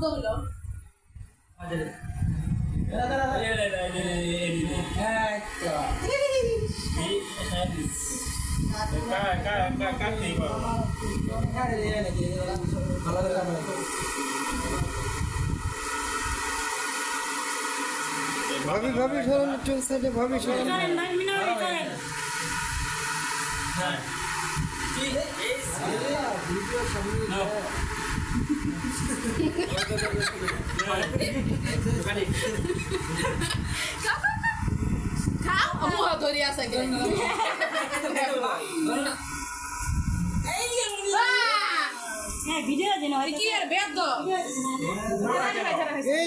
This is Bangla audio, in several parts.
শব্দ হলো ভাবি ভাবি সরণ একটু সাইডে ভাবি সরণ মুহ ধরি আছে কে ভিডিও দিন বেদ এই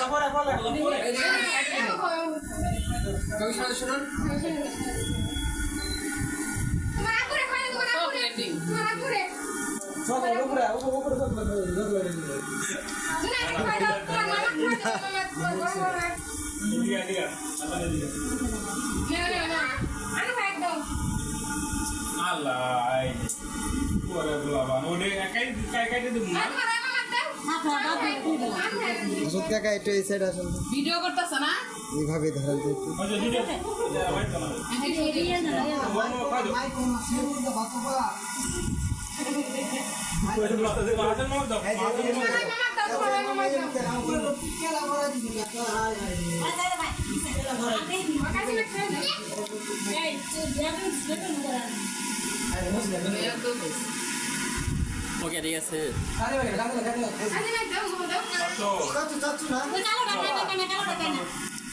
মামা খাওয়া দাও এটা দেন না চকলেট সাদা একটা ওষুধ কাকা একটু এই সাইড আসেন। ভিডিও করতেছ না এইভাবে ধরেন তো একটু ওকে ঠিক আছে। চাচ্ছু চাচ্ছু না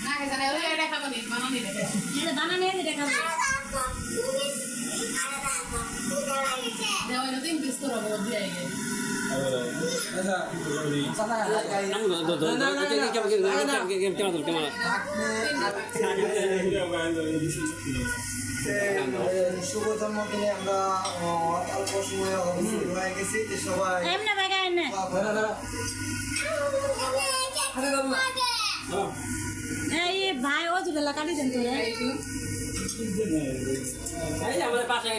না জানে ওই এটা খাব নি বানানি দেওয়া তিন পিস করে বড় দিয়ে শুভ জন্মদিনে আমরা অল্প সময়ে হয়ে গেছি সবাই ভাই ও দুলা কাটি দেন তো আমাদের পাশে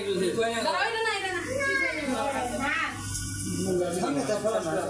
他们在干嘛